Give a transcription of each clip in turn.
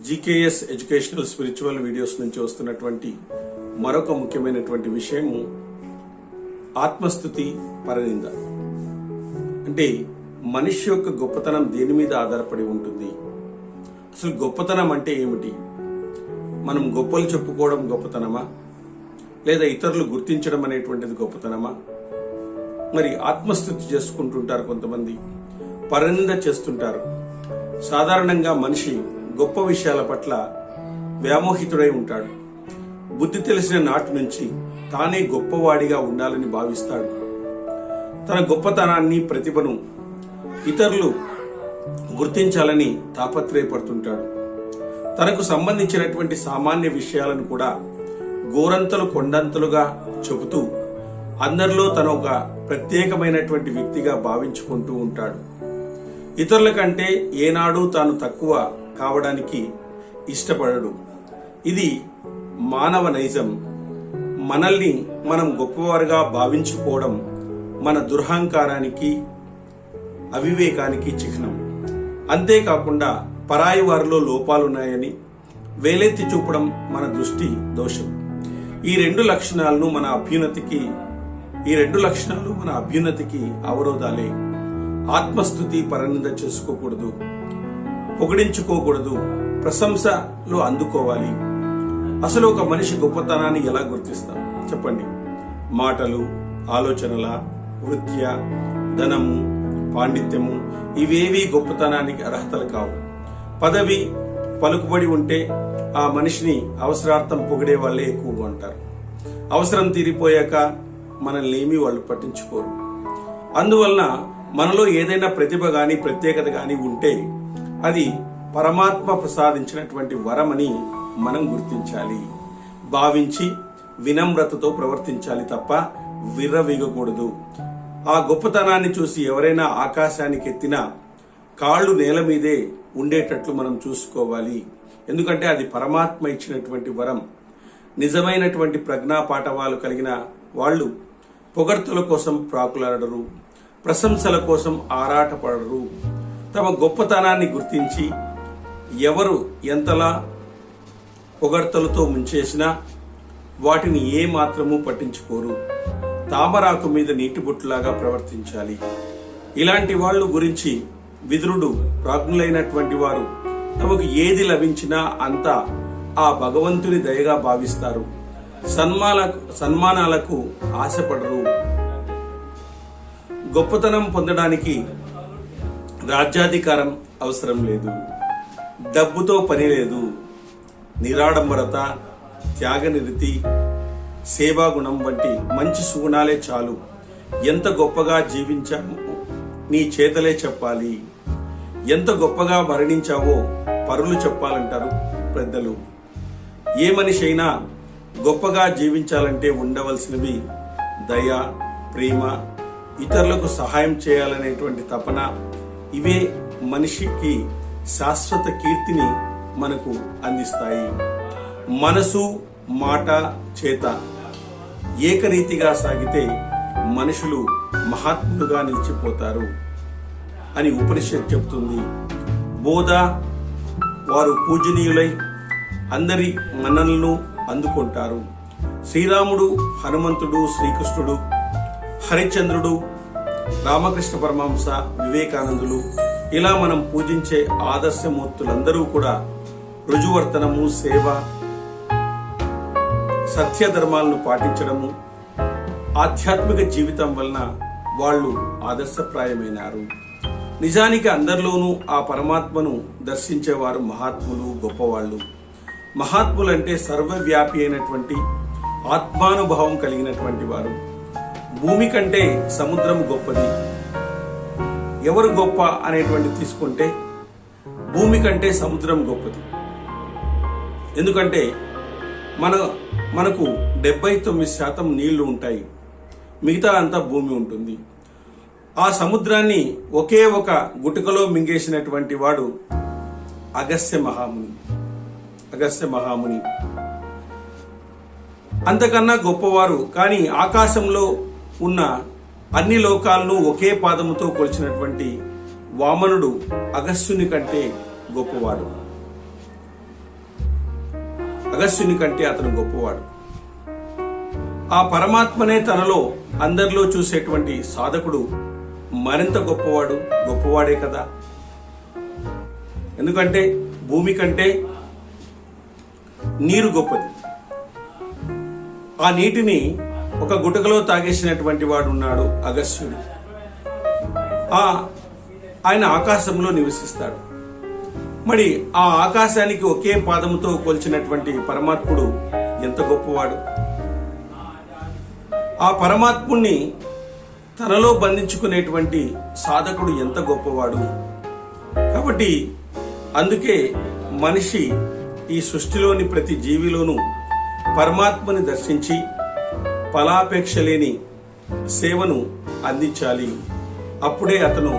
GKS educational spiritual videos నుంచి వస్తున్నటువంటి మరొక ముఖ్యమైనటువంటి విషయము ఆత్మస్థుతి పరనింద. అంటే మనిషి యొక్క గొప్పతనం దేని మీద ఆధారపడి ఉంటుంది? అసలు గొప్పతనం అంటే ఏమిటి? మనం గొప్పలు చెప్పుకోవడం గొప్పతనమా? లేదా ఇతరులు గుర్తించడం అనేటువంటిది గొప్పతనమా? మరి ఆత్మస్థుతి చేసుకుంటుంటారు కొంతమంది. పరనింద చేస్తుంటారు. సాధారణంగా మనిషి గొప్ప విషయాల పట్ల వ్యామోహితుడై ఉంటాడు. బుద్ధి తెలిసిన నాటి నుంచి తానే గొప్పవాడిగా ఉండాలని భావిస్తాడు. తన గొప్పతనాన్ని ప్రతిభను ఇతరులు గుర్తించాలని తాపత్రయపడుతుంటాడు. తనకు సంబంధించినటువంటి సామాన్య విషయాలను కూడా గోరంతలు కొండంతలుగా చెబుతూ అందరిలో తన ఒక ప్రత్యేకమైనటువంటి వ్యక్తిగా భావించుకుంటూ ఉంటాడు. ఇతరుల కంటే ఏనాడు తాను తక్కువ కావడానికి ఇష్టపడడు. ఇది మానవ నైజం. మనల్ని మనం గొప్పవారుగా భావించుకోవడం మన దుర్హంకారానికి అవివేకానికి చిహ్నం. అంతేకాకుండా పరాయి వారిలో లోపాలున్నాయని వేలెత్తి చూపడం మన దృష్టి దోషం. ఈ రెండు లక్షణాలను మన అభ్యున్నతికి ఈ రెండు లక్షణాలు మన అభ్యున్నతికి అవరోధాలే. ఆత్మస్థుతి పరనింద చేసుకోకూడదు. పొగిడించుకోకూడదు. ప్రశంసలు అందుకోవాలి. అసలు ఒక మనిషి గొప్పతనాన్ని ఎలా గుర్తిస్తాం? చెప్పండి. మాటలు ఆలోచనల వృత్య ధనము పాండిత్యము ఇవేవి గొప్పతనానికి అర్హతలు కావు. పదవి పలుకుబడి ఉంటే ఆ మనిషిని అవసరార్థం పొగిడే వాళ్ళే ఎక్కువగా ఉంటారు. అవసరం తీరిపోయాక మనల్ని ఏమీ వాళ్ళు పట్టించుకోరు. అందువలన మనలో ఏదైనా ప్రతిభ కానీ ప్రత్యేకత కానీ ఉంటే అది పరమాత్మ ప్రసాదించినటువంటి వరమని మనం గుర్తించాలి. భావించి వినమ్రతతో ప్రవర్తించాలి తప్ప విర్రవీగకూడదు. ఆ గొప్పతనాన్ని చూసి ఎవరైనా ఆకాశానికి ఎత్తినా కాళ్ళు నేల మీదే ఉండేటట్లు మనం చూసుకోవాలి. ఎందుకంటే అది పరమాత్మ ఇచ్చినటువంటి వరం. నిజమైనటువంటి ప్రజ్ఞా పాఠవాలు కలిగిన వాళ్ళు పొగడ్తల కోసం ప్రాకులాడరు ప్రశంసల కోసం ఆరాటపడరు. తమ గొప్పతనాన్ని గుర్తించి ఎవరు ఎంతలా పొగడ్తలతో ముంచేసినా వాటిని ఏ మాత్రము పట్టించుకోరు. తామరాకు మీద నీటిబుట్టులాగా ప్రవర్తించాలి. ఇలాంటి వాళ్ళు గురించి విదురుడు ప్రాజ్ఞులైనటువంటి వారు తమకు ఏది లభించినా అంతా ఆ భగవంతుని దయగా భావిస్తారు. సన్మాన సన్మానాలకు ఆశపడరు. గొప్పతనం పొందడానికి రాజ్యాధికారం అవసరం లేదు. డబ్బుతో పని లేదు. నిరాడంబరత త్యాగనిరతి సేవాగుణం వంటి మంచి సుగుణాలే చాలు. ఎంత గొప్పగా జీవించాము నీ చేతలే చెప్పాలి. ఎంత గొప్పగా మరణించావో పరులు చెప్పాలంటారు పెద్దలు. ఏ మనిషి అయినా గొప్పగా జీవించాలంటే ఉండవలసినవి దయ ప్రేమ ఇతరులకు సహాయం చేయాలనేటువంటి తపన ఇవే మనిషికి శాశ్వత కీర్తిని మనకు అందిస్తాయి. మనసు మాట చేత ఏకరీతిగా సాగితే మనుషులు మహాత్ములుగా నిలిచిపోతారు అని ఉపనిషత్ చెప్తుంది బోధ వారు పూజనీయులై అందరి మన్ననలను అందుకుంటారు. శ్రీరాముడు హనుమంతుడు శ్రీకృష్ణుడు హరిశ్చంద్రుడు రామకృష్ణ పరమహంస వివేకానందులు. ఇలా మనం పూజించే ఆదర్శమూర్తులందరూ కూడా రుజువర్తనము సేవ సత్యధర్మాలను పాటించడము ఆధ్యాత్మిక జీవితం వలన వాళ్ళు ఆదర్శప్రాయమైనారు. నిజానికి అందరిలోనూ ఆ పరమాత్మను దర్శించేవారు మహాత్ములు గొప్పవాళ్ళు. మహాత్ములంటే సర్వవ్యాపి అయినటువంటి ఆత్మానుభావం కలిగినటువంటి వారు. భూమి కంటే సముద్రం గొప్పది. ఎవరు గొప్ప అనేటువంటి తీసుకుంటే భూమి కంటే సముద్రం గొప్పది. ఎందుకంటే మన మనకు డెబ్బై తొమ్మిది శాతం నీళ్ళు ఉంటాయి. మిగతా అంతా భూమి ఉంటుంది. ఆ సముద్రాన్ని ఒకే ఒక గుటుకలో మింగేసినటువంటి వాడు అగస్త్య మహాముని. అగస్త్య మహాముని. అంతకన్నా గొప్పవారు కానీ ఆకాశంలో ఉన్న అన్ని లోకాలను ఒకే పాదముతో కొలిచినటువంటి వామనుడు అగస్త్యుని కంటే గొప్పవాడు. అగస్సుని కంటే అతను గొప్పవాడు. ఆ పరమాత్మనే తనలో అందరిలో చూసేటువంటి సాధకుడు మరింత గొప్పవాడు గొప్పవాడే కదా. ఎందుకంటే భూమి కంటే నీరు గొప్పది. ఆ నీటిని ఒక గుటకలో తాగేసినటువంటి వాడు ఉన్నాడు అగస్యుడు ఆ ఆయన ఆకాశంలో నివసిస్తాడు. మరి ఆ ఆకాశానికి ఒకే పాదముతో కొలిచినటువంటి పరమాత్ముడు ఎంత గొప్పవాడు. ఆ పరమాత్ముణ్ణి తనలో బంధించుకునేటువంటి సాధకుడు ఎంత గొప్పవాడు. కాబట్టి అందుకే మనిషి ఈ సృష్టిలోని ప్రతి జీవిలోనూ పరమాత్మని దర్శించి ఫలాపేక్ష లేని సేవను అందించాలి. అప్పుడే అతను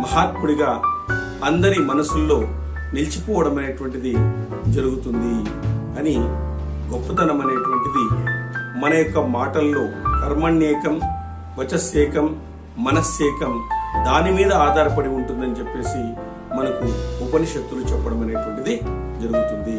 మహాత్ముడిగా అందరి మనసుల్లో నిలిచిపోవడం అనేటువంటిది జరుగుతుంది అని గొప్పతనం అనేటువంటిది మన యొక్క మాటల్లో కర్మణ్యేకం వచస్సేకం మనస్సేకం దాని మీద ఆధారపడి ఉంటుందని చెప్పేసి మనకు ఉపనిషత్తులు చెప్పడం అనేటువంటిది జరుగుతుంది.